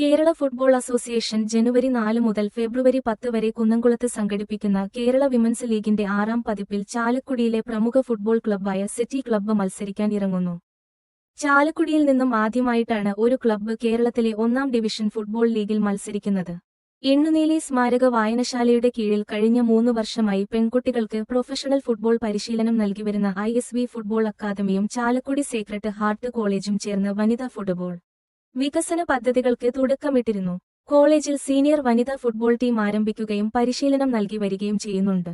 Kerala football association ജനുവരി നാല് മുതൽ ഫെബ്രുവരി പത്ത് വരെ കുന്നംകുളത്ത് സംഘടിപ്പിക്കുന്ന കേരള വിമൻസ് ലീഗിന്റെ ആറാം പതിപ്പിൽ ചാലക്കുടിയിലെ പ്രമുഖ ഫുട്ബോൾ ക്ലബ്ബായ സിറ്റി ക്ലബ്ബ് മത്സരിക്കാൻ ഇറങ്ങുന്നു. ചാലക്കുടിയിൽ നിന്നും ആദ്യമായിട്ടാണ് ഒരു ക്ലബ്ബ് കേരളത്തിലെ ഒന്നാം ഡിവിഷൻ ഫുട്ബോൾ ലീഗിൽ മത്സരിക്കുന്നത്. എണ്ണുനീലി സ്മാരക വായനശാലയുടെ കീഴിൽ കഴിഞ്ഞ മൂന്ന് വർഷമായി പെൺകുട്ടികൾക്ക് പ്രൊഫഷണൽ ഫുട്ബോൾ പരിശീലനം നൽകിവരുന്ന ഐ എസ് ബി ഫുട്ബോൾ അക്കാദമിയും ചാലക്കുടി സേക്രട്ട് ഹാർട്ട് കോളേജും ചേർന്ന് വനിതാ ഫുട്ബോൾ വികസന പദ്ധതികൾക്ക് തുടക്കമിട്ടിരുന്നു. കോളേജിൽ സീനിയർ വനിതാ ഫുട്ബോൾ ടീം ആരംഭിക്കുകയും പരിശീലനം നൽകി വരികയും ചെയ്യുന്നുണ്ട്.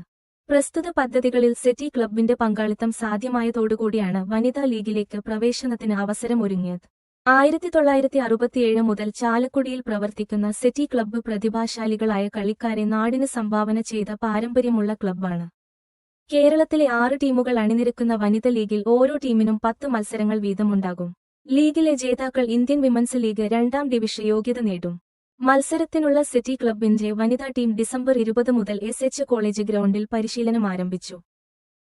പ്രസ്തുത പദ്ധതികളിൽ സിറ്റി ക്ലബിന്റെ പങ്കാളിത്തം സാധ്യമായതോടുകൂടിയാണ് വനിതാ ലീഗിലേക്ക് പ്രവേശനത്തിന് അവസരമൊരുങ്ങിയത്. ആയിരത്തി തൊള്ളായിരത്തി അറുപത്തിയേഴ് മുതൽ ചാലക്കുടിയിൽ പ്രവർത്തിക്കുന്ന സിറ്റി ക്ലബ്ബ് പ്രതിഭാശാലികളായ കളിക്കാരെ നാടിന് സംഭാവന ചെയ്ത പാരമ്പര്യമുള്ള ക്ലബ്ബാണ്. കേരളത്തിലെ ആറ് ടീമുകൾ അണിനിരക്കുന്ന വനിതാ ലീഗിൽ ഓരോ ടീമിനും പത്ത് മത്സരങ്ങൾ വീതമുണ്ടാകും. ലീഗിലെ ജേതാക്കൾ ഇന്ത്യൻ വിമൻസ് ലീഗ് രണ്ടാം ഡിവിഷൻ യോഗ്യത നേടും. മത്സരത്തിനുള്ള സിറ്റി ക്ലബിന്റെ വനിതാ ടീം ഡിസംബർ ഇരുപത് മുതൽ എസ് എച്ച് കോളേജ് ഗ്രൗണ്ടിൽ പരിശീലനം ആരംഭിച്ചു.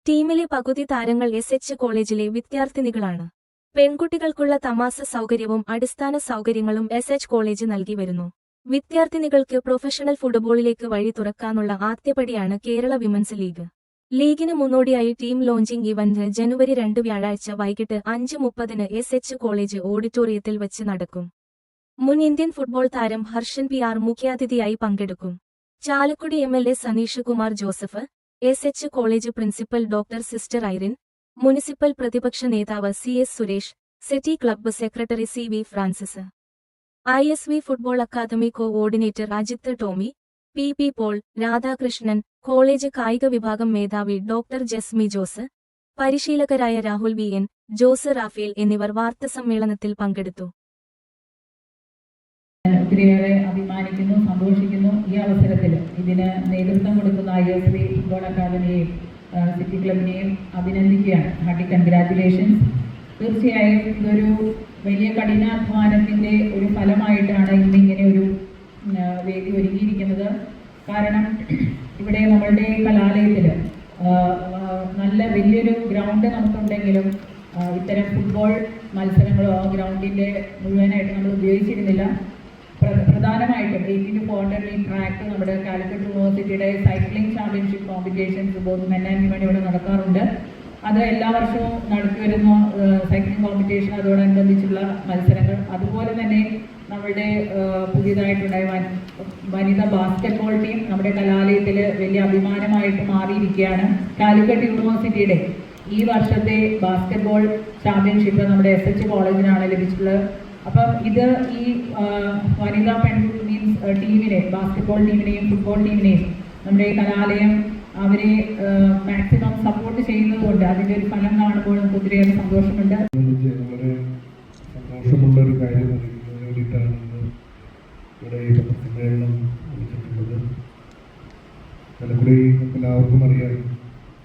ടീമിലെ പകുതി താരങ്ങൾ എസ് എച്ച് കോളേജിലെ വിദ്യാർത്ഥിനികളാണ്. പെൺകുട്ടികൾക്കുള്ള തമാസ സൗകര്യവും അടിസ്ഥാന സൗകര്യങ്ങളും എസ് എച്ച് കോളേജ് നൽകി വരുന്നു. വിദ്യാർത്ഥിനികൾക്ക് പ്രൊഫഷണൽ ഫുട്ബോളിലേക്ക് വഴി തുറക്കാനുള്ള ആദ്യപടിയാണ് കേരള വിമൻസ് ലീഗ്. ലീഗിന് മുന്നോടിയായി ടീം ലോഞ്ചിംഗ് ഇവന്റ് ജനുവരി രണ്ട് വ്യാഴാഴ്ച വൈകിട്ട് അഞ്ച് മുപ്പതിന് എസ് എച്ച് കോളേജ് ഓഡിറ്റോറിയത്തിൽ വെച്ച് നടക്കും. മുൻ ഇന്ത്യൻ ഫുട്ബോൾ താരം ഹർഷൻ പി ആർ മുഖ്യാതിഥിയായി പങ്കെടുക്കും. Chalakudy M L A Saneesh Kumar Joseph S H college principal doctor sister Irene municipal പ്രതിപക്ഷ നേതാവ് C S Suresh city club secretary C V Francis. I S V football academy coordinator Ajith Tomy P P Paul Radhakrishnan college കായിക വിഭാഗം മേധാവി doctor Jasmi Jose പരിശീലകരായ Rahul V N Jose Raphael എന്നിവർ വാർത്താസമ്മേളനത്തിൽ പങ്കെടുത്തു. ഒത്തിരിയേറെ അഭിമാനിക്കുന്നു സന്തോഷിക്കുന്നു ഈ അവസരത്തിൽ. ഇതിന് നേതൃത്വം കൊടുക്കുന്ന ഐ എസ് ബി ഫുട്ബോൾ അക്കാദമിയെയും സിറ്റി ക്ലബിനെയും അഭിനന്ദിക്കുകയാണ്. ഹാർട്ടി കൺഗ്രാറ്റുലേഷൻസ് തീർച്ചയായും ഇതൊരു വലിയ കഠിനാധ്വാനത്തിന്റെ ഒരു ഫലമായിട്ടാണ് ഇന്നിങ്ങനെ ഒരു വേദി ഒരുങ്ങിയിരിക്കുന്നത്. കാരണം ഇവിടെ നമ്മളുടെ കലാലയത്തിൽ നല്ല വലിയൊരു ഗ്രൗണ്ട് നമുക്കുണ്ടെങ്കിലും ഇത്തരം ഫുട്ബോൾ മത്സരങ്ങളോ ആ ഗ്രൗണ്ടിന്റെ മുഴുവനായിട്ട് നമ്മൾ ഉപയോഗിച്ചിരുന്നില്ല. പ്ര- പ്രധാനമായിട്ടും എയ്റ്റീൻ മീറ്റർ ട്രാക്ക് നമ്മുടെ കാലിക്കറ്റ് യൂണിവേഴ്സിറ്റിയുടെ cycling championship competitions both men and women ഇവിടെ നടക്കാറുണ്ട്. അത് എല്ലാ വർഷവും നടത്തി വരുന്ന സൈക്ലിംഗ് കോമ്പറ്റീഷൻ അതോടനുബന്ധിച്ചുള്ള മത്സരങ്ങൾ. അതുപോലെ തന്നെ നമ്മളുടെ പുതിയതായിട്ടുണ്ടായ വനിതാ ബാസ്കറ്റ്ബോൾ ടീം നമ്മുടെ കലാലയത്തിൽ വലിയ അഭിമാനമായിട്ട് മാറിയിരിക്കുകയാണ്. കാലിക്കറ്റ് യൂണിവേഴ്സിറ്റിയുടെ ഈ വർഷത്തെ ബാസ്കറ്റ്ബോൾ ചാമ്പ്യൻഷിപ്പ് നമ്മുടെ എസ് എച്ച് കോളേജിനാണ് ലഭിച്ചിട്ടുള്ളത്. അപ്പം ഇത് ഈ വനിതാ പെൺ മീൻസ് ടീമിനെ ബാസ്കറ്റ്ബോൾ ടീമിനെയും ഫുട്ബോൾ ടീമിനെയും നമ്മുടെ കലാലയം അവരെ മാക്സിമം സപ്പോർട്ട് ചെയ്യുന്നത് കൊണ്ട് അതിന്റെ ഒരു ഫലം കാണുമ്പോൾ നമുക്ക് ഒത്തിരിയേറെ സന്തോഷമുണ്ട് സന്തോഷമുള്ള ഒരു കാര്യം ഇവിടെ ഈ പത്രസമ്മേളനം വിളിച്ചിട്ടുള്ളത് നമുക്ക് എല്ലാവർക്കും അറിയാം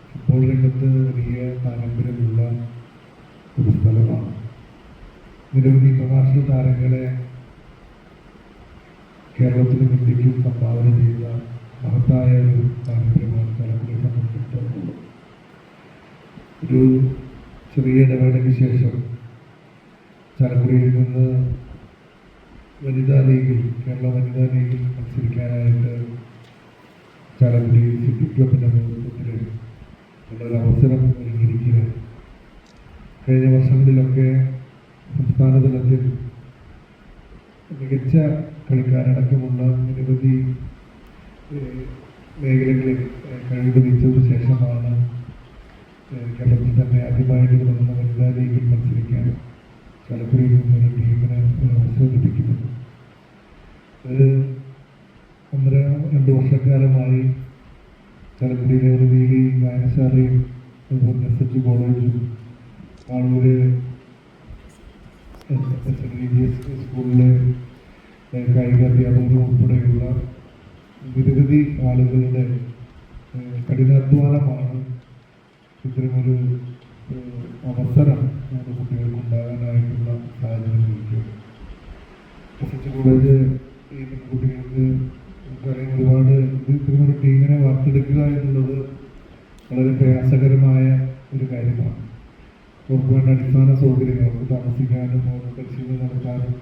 ഫുട്ബോൾ രംഗത്ത് വലിയ പാരമ്പര്യമുള്ള ഒരു സ്ഥലമാണ്. നിരവധി ഇന്റർനാഷണൽ താരങ്ങളെ കേരളത്തിനും ഇന്ത്യക്കും സംഭാവന ചെയ്ത മഹത്തായ ഒരു പാരമ്പര്യമാണ് തലക്കുടി സംബന്ധിച്ചിടത്തോളം. ഒരു ചെറിയ ഇടവേളയ്ക്ക് ശേഷം തലക്കുടിയിൽ നിന്ന് വനിതാ ലീഗിൽ കേരള വനിതാ ലീഗിൽ മത്സരിക്കാനായിട്ട് ചാലക്കുടി സിറ്റി ക്ലബിന്റെ നേതൃത്വത്തിൽ ഉള്ളൊരു അവസരം ഒരുങ്ങിയിരിക്കുകയാണ് കഴിഞ്ഞ വർഷങ്ങളിലൊക്കെ സംസ്ഥാന തലത്തിൽ മികച്ച കളിക്കാരടക്കമുള്ള നിരവധി മേഖലകളിൽ കഴിവ് തെളിയിച്ചതിനു ശേഷമാണ് കേരളത്തിൽ തന്നെ ആദ്യമായിട്ട് നടന്ന വനിതാ ലീഗിൽ മത്സരിക്കാൻ നിന്നൊരു ടീമിന് ഇത് ഒന്നര രണ്ട് വർഷക്കാലമായി ഒരു ലീഗ് വായനശാലയും അതുപോലെ എസ് എച്ച് കോളേജും ആളൂര് എസ് എൻ അധ്യാപകരും ഉൾപ്പെടെയുള്ള നിരവധി ആളുകളുടെ കഠിനാധ്വാനമാണ് ഇത്തരമൊരു അവസരം കോളേജ് ഈ പെൺകുട്ടികൾക്ക് നമുക്കറിയാം ഒരുപാട് ഇത്തരമൊരു ടീമിനെ വാർത്തെടുക്കുക എന്നുള്ളത് വളരെ പ്രയാസകരമായ ഒരു കാര്യമാണ്. അവർക്ക് വേണ്ട അടിസ്ഥാന സൗകര്യങ്ങൾ അവർക്ക് താമസിക്കാനും അവർക്ക് പരിശീലനം നടത്താനും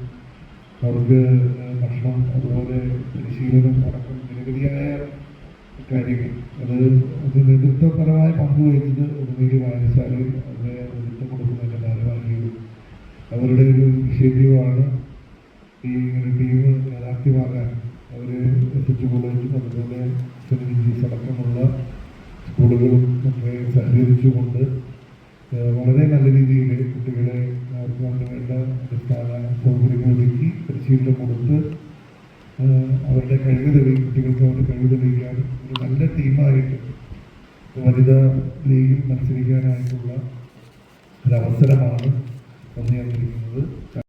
അവർക്ക് ഭക്ഷണം അതുപോലെ പരിശീലനം അടക്കം നിരവധിയായ കാര്യങ്ങൾ. അത് അത് നേതൃത്വപരമായ പങ്ക് വഹിച്ചത് ഒന്നുകിൽ വായനശാലയിൽ അവരെ നേതൃത്വം കൊടുക്കുന്നതിന്റെ ഭാരവാഹികളും അവരുടെ ഒരു ഇനിഷ്യേറ്റീവാണ് ഈ ടീം യാഥാർത്ഥ്യമാകാൻ അവർ എസ് എച്ച് കോളേജും അതുപോലെ സെന്റ് ജിജീസ് അടക്കമുള്ള സ്കൂളുകളും ഒക്കെ സഹകരിച്ചുകൊണ്ട് വളരെ നല്ല രീതിയിൽ കുട്ടികളെ അവർക്ക് വേണ്ട അടിസ്ഥാന സൗകര്യങ്ങൾ പരിശീലനം കൊടുത്ത് അവരുടെ കഴിവ് തെളി കുട്ടികൾക്ക് അവരുടെ കഴിവ് തെളിയിക്കാൻ ഒരു നല്ല ടീമായിട്ട് വനിതാ ലീഗിൽ മത്സരിക്കാനായിട്ടുള്ള ഒരു അവസരമാണ് വന്നു ചേർന്നിരിക്കുന്നത്